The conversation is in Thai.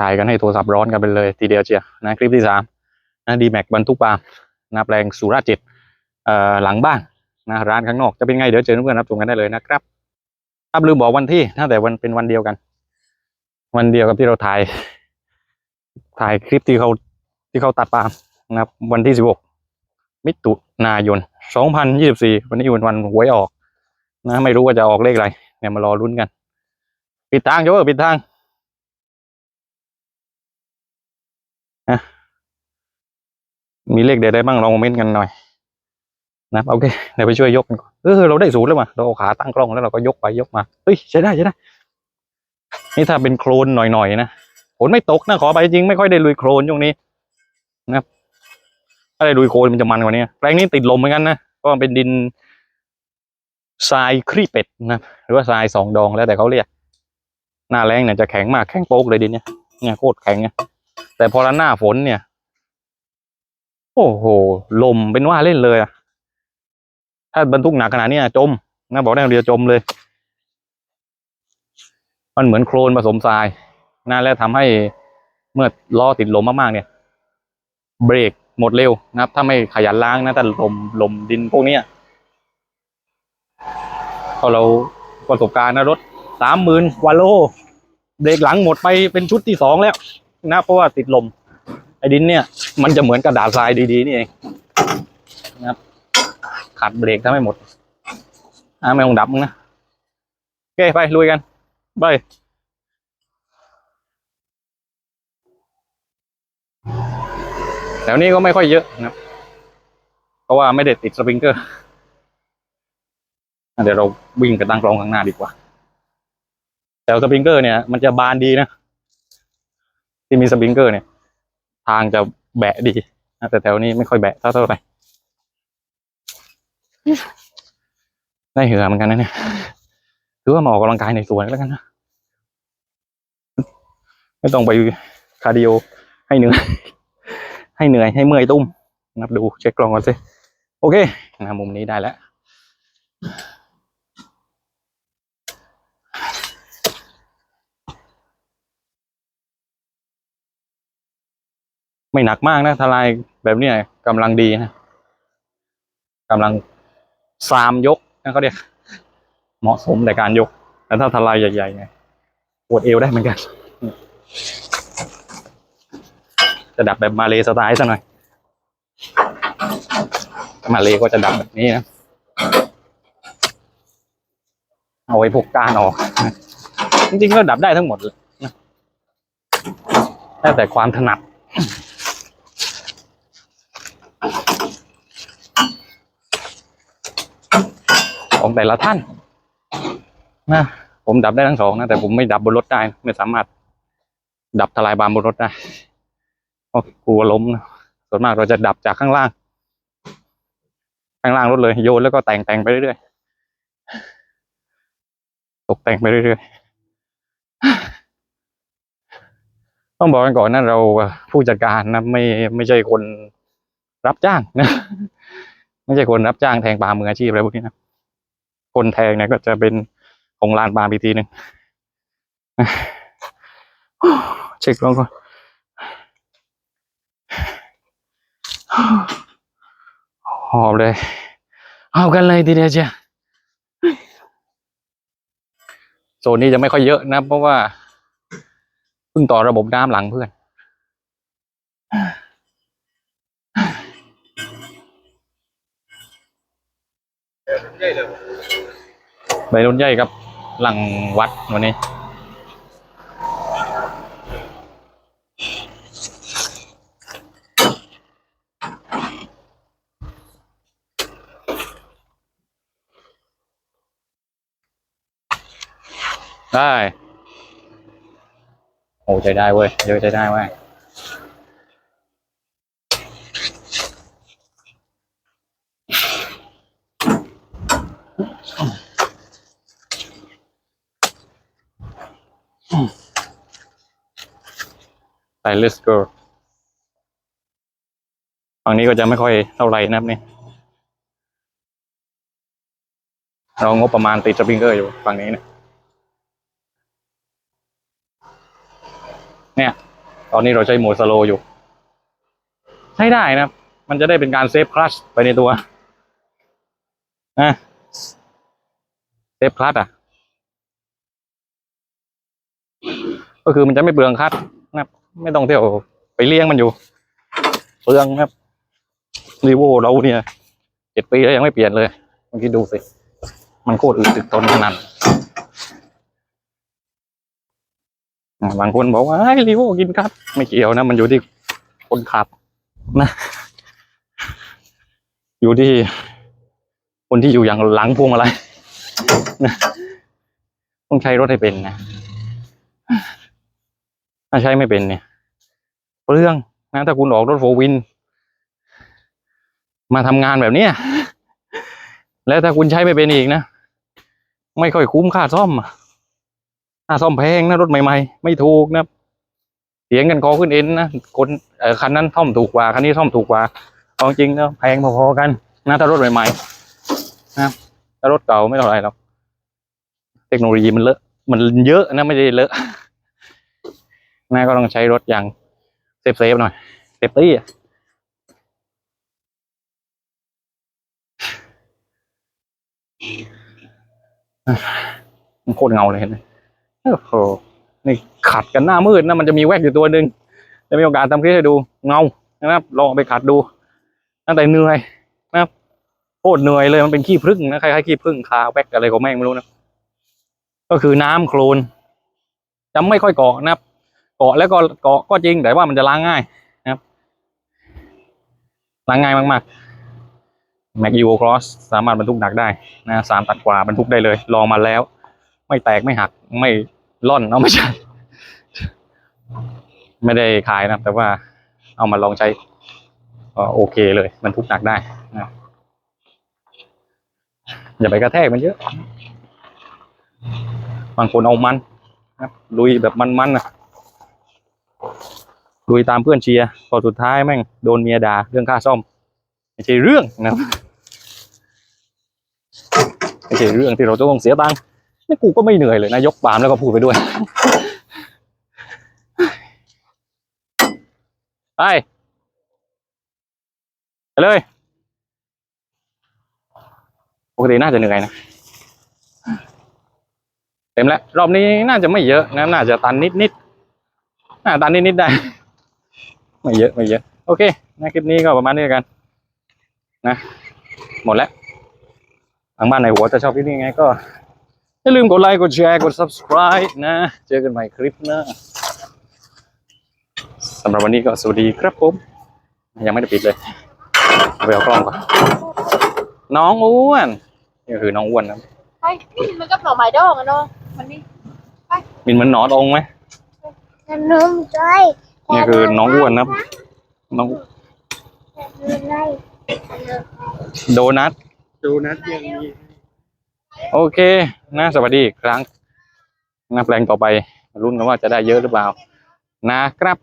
ถ่ายกันให้โทรศัพท์ร้อนกันไปเลยทีเดียวเชียวนะคลิปที่สามนะดีแม็กบรรทุกปาล์มนะแปลงสุราจ็ดเอ่อหลังบ้านนะร้านข้างนอกจะเป็นไงเดี๋ยวเจอเพื่อนรับชมกันได้เลยนะครับครับลืมบอกวันที่นะแต่วันเป็นวันเดียวกัน วันเดียวกับที่เราถ่าย ถ่ายคลิปที่เขาที่เขาตัดปาล์มนะครับวันที่สิบหกมิถุนายนสองพันยี่สิบสี่วันนี้วันวันหวยออก นะ ไม่รู้ว่าจะออกเลขอะไรเนี่ยมารอลุ้นกัน ปิดทางโจ้ปิดทาง นะมีเลขเด็ดได้บ้างลองคอมเมนต์กันหน่อยนะโอเคเดี๋ยวไปช่วยยกกันก่อนเออเราได้ศูนย์แล้วมาเราเอาขาตั้งกล้องแล้วเราก็ยกไปยกมาเฮ้ยใช้ได้ใช้ได้ นี่ถ้าเป็นโคลนหน่อยๆนะฝนไม่ตกนะขอไปจริงไม่ค่อยได้ลุยโคลนช่วงนี้นะครับถ้าได้ลุยโคลนมันจะมันกว่านี้แปลงนี้ติดลมเหมือนกันนะเพราะมันเป็นดินทรายครีเป็ดนะหรือว่าทรายสองดองแล้วแต่เขาเรียกหน้าแรงเนี่ยจะแข็งมากแข็งโป๊กเลยดินเนี่ยเนี่ยโคตรแข็งเนี่ย แต่พอละหน้าฝนเนี่ย โอ้โห ลมเป็นว่าเล่นเลยอะถ้าบรรทุกหนักขนาดนี้จมนะบอกได้เดียวจมเลย มันเหมือนโคลนผสมทรายนะแล้วทำให้เมื่อล้อติดลมมากๆเนี่ย เบรกหมดเร็วนะครับ ถ้าไม่ขยันล้างนะแต่ลมลมดินพวกนี้พอเราประสบการณ์นะรถสามหมื่นกว่าโล เบรกหลังหมดไปเป็นชุดที่สองแล้ว นะเพราะว่าติดลม ไอ้ดินเนี่ย มันจะเหมือนกระดาษทรายดีๆนี่เองนะครับขัดเบรกทำให้หมดอ่าไม่ต้องดับมึงนะโอเคไปลุยกันไปแถวนี้ก็ไม่ค่อยเยอะนะครับเพราะว่าไม่ได้ติดสปริงเกอร์เดี๋ยวเราวิ่งกันตั้งกลองข้างหน้าดีกว่าแต่สปริงเกอร์เนี่ยมันจะบานดีนะ ที่มีสปริงเกอร์เนี่ย ทางจะแบะดีนะแต่แถวนี้ไม่ค่อยแบะเท่าเท่าไหร่ได้เหือเหมือนกันนะเนี่ยถือว่ามาออกกำลังกายในสวนแล้วกันนะไม่ต้องไปคาร์ดิโอให้เหนื่อยให้เหนื่อยให้เมื่อยตุ้มนับดูเช็คกล้องก่อนสิโอเคนะมุมนี้ได้แล้ว ไม่หนักมากนะทลายแบบเนี้ยกำลังดีนะกำลังสามยกนะเขาเรียกเหมาะสมในการยกแต่ถ้าทลายใหญ่ๆไงปวดเอวได้เหมือนกัน จะดับแบบมาเลสไตล์ซะหน่อยมาเลก็จะดับแบบนี้นะเอาไว้พวกก้านออกนะจริงๆก็ดับได้ทั้งหมดเลยนะแล้วแต่ความถนัด ของแต่ละท่านนะผมดับได้ทั้งสองนะแต่ผมไม่ดับบนรถได้ไม่สามารถ ดับทลายบานบนรถได้เพราะกลัวล้มนะส่วนมากเราจะดับจากข้างล่าง ข้างล่างรถเลยโยนแล้วก็แต่งแต่งไปเรื่อยๆตกแต่งไปเรื่อยๆต้องบอกกันก่อนนะเราผู้จัดการนะไม่ไม่ใช่คนรับจ้างนะไม่ใช่คนรับจ้างแทงปลามืออาชีพอะไรพวกนี้นะ คนแทงเนี่ยก็จะเป็นของลานปามอีกทีหนึ่งเช็คลองก่อนหอบเลยเอากันเลยทีเดียวเชียโซนนี้จะไม่ค่อยเยอะนะ เพราะว่าเพิ่งต่อระบบน้ำหลังเพื่อน ไปรุ่นใหญ่ครับ หลังวัดวันนี้ ได้ โอ้ใจได้เว้ย เยอะใจได้เว้ย ไป let's go ฝั่งนี้ก็จะไม่ค่อยเท่าไหร่นะครับนี่เรางบประมาณติดสปริงเกอร์อยู่ฝั่งนี้เนี่ยเนี่ย ตอนนี้เราใช้โหมดสโลอยู่ ใช้ได้นะครับ มันจะได้เป็นการเซฟคลัชไปในตัวนะเซฟคลัชอะ ก็คือมันจะไม่เปลืองคลัช ไม่ต้องเที่ยวไปเลี้ยงมันอยู่เปลืองครับรีโวเราเนี่ยเจ็ดปีแล้วยังไม่เปลี่ยนเลยเมื่อกี้ดูสิ มันโคตรอึดติดทนขนาดอะบางคนบอกว่าไอ้รีโวกินครับ ไม่เกี่ยวนะ มันอยู่ที่คนขับนะ อยู่ที่ คนที่อยู่อย่างหลังพวงมาลัยนะต้องใช้รถให้เป็นนะ ถ้าใช้ไม่เป็นเนี่ย เปลืองนะถ้าคุณออกรถโฟวิน มาทำงานแบบเนี้ยแล้วถ้าคุณใช้ไม่เป็นอีกนะ ไม่ค่อยคุ้มค่าซ่อมค่าซ่อมแพงนะรถใหม่ๆ ไม่ถูกนะเสียงกันคอขึ้นเอ็นนะคนเอคันนั้นซ่อมถูกกว่าคันนี้ซ่อมถูกกว่าเอาจริงนะแพงพอๆกันนะถ้ารถใหม่ๆนะถ้ารถเก่าไม่เท่าไรหรอกเทคโนโลยีมันเลอะมันเยอะนะไม่ได้เลอะนะก็ต้องใช้รถอย่าง ฟเซฟหน่อยเซฟตี้มันโคตรเงาเลยเห็นไหมโอ้โหนี่ขัดกันหน้ามืดนะมันจะมีแวกอยู่ตัวหนึ่งจะมีโอกาสทำคลิปให้ดูเงานะครับ ลองไปขัดดูตั้งแต่เหนื่อยนะครับโคตรเหนื่อยเลยมันเป็นขี้ผึ้งนะคล้ายๆขี้ผึ้งคาแวกอะไรของแม่งไม่รู้นะก็คือน้ำโคลนจะไม่ค่อยเกาะนะครับ เกาะแล้วก็เกาะก็จริงแต่ว่ามันจะล้างง่ายนะครับล้างง่ายมากๆ Mac Evo Cross สามารถบรรทุกหนักได้นะสามตัดกว่าบรรทุกได้เลย ลองมาแล้ว ไม่แตกไม่หักไม่ล่อนเอาไม่ใช่ไม่ได้ขายนะแต่ว่าเอามาลองใช้ก็โอเคเลยบรรทุกหนักได้นะอย่าไปกระแทกมันเยอะ บางคนเอามันนะลุยแบบมันๆนะ ลุยตามเพื่อนเชียร์พอสุดท้ายแม่งโดนเมียด่าเรื่องค่าซ่อมไม่ใช่เรื่องนะครับไม่ใช่เรื่องที่เราจะต้องเสียตังค์นี่กูก็ไม่เหนื่อยเลยนะยกปามแล้วก็พูดไปด้วยไปไปเลยปกติน่าจะเหนื่อยนะเต็มแล้วรอบนี้น่าจะไม่เยอะนะน่าจะตันนิดนิด ๆน่าตันนิดนิดๆได้ ไม่เยอะไม่เยอะ โอเคนะคลิปนี้ก็ประมาณนี้แล้วกัน นะ หมดแล้วทางบ้านในหัวจะชอบคลิปนี้ไงก็ อย่าลืมกดไลค์กดแชร์กด subscribe นะ เจอกันใหม่คลิปหน้าสำหรับวันนี้ก็สวัสดีครับผม ยังไม่ได้ปิดเลยเอาไปเอากล้องก่อนน้องอ้วนนี่ก็คือน้องอ้วนนะไปมันก็หน่อไม้ดองอะเนาะมันนี่มินเหมือนหนอนองไหม ขนมใจนี่คือน้องอ้วนนะครับน้องโดนัทดูนัดยังมีโอเคนะสวัสดีอีกครั้งนะแปลงต่อไปมาลุ้นกันว่าจะได้เยอะหรือเปล่า นะครับ